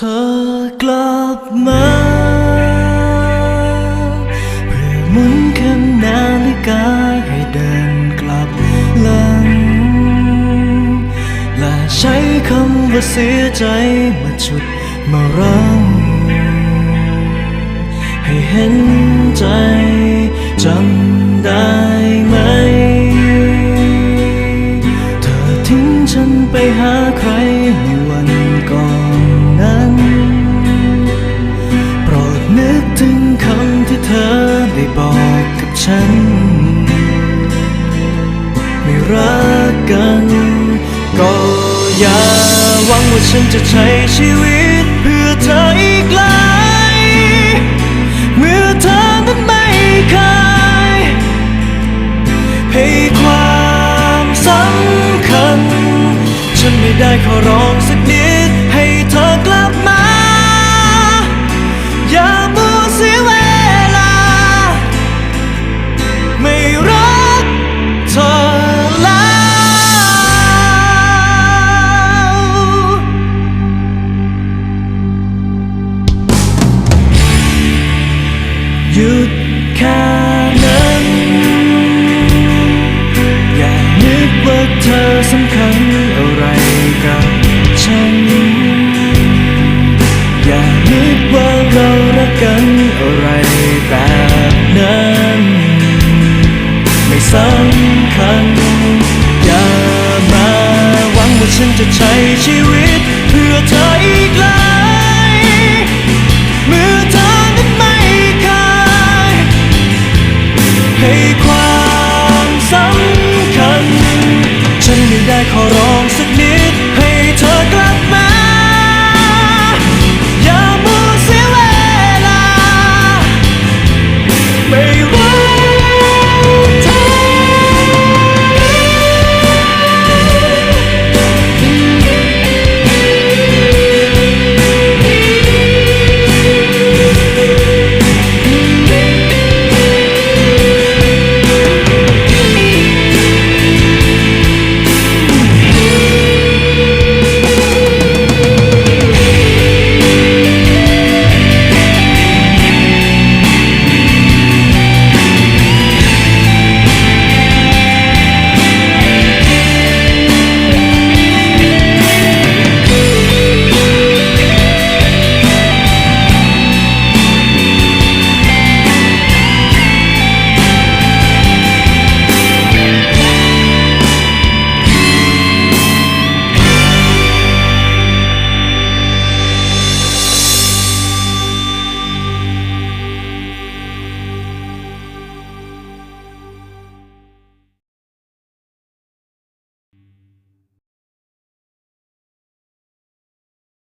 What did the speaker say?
ธอกลับมาเพื่อหมุนเข็มนาฬิกาให้เดินกลับหลัง และใช้คำว่าเสียใจมาฉุดมารั้งให้เห็นใจจำได้ กัน ก็อย่าหวังว่าฉันจะใช้ชีวิตเพื่อเธออีกเลยเมื่อเธอนั้นไม่เคยให้ความสำคัญ ฉันไม่ได้ขอร้องสักนิด สำคัญอะไรกับฉัน อย่านึกว่าเรารักกันอะไรแบบนั้น ไม่สำคัญ อย่ามาหวังว่าฉันจะใช้ชีวิตเพื่อเธออีกแล้ว ขอร้อง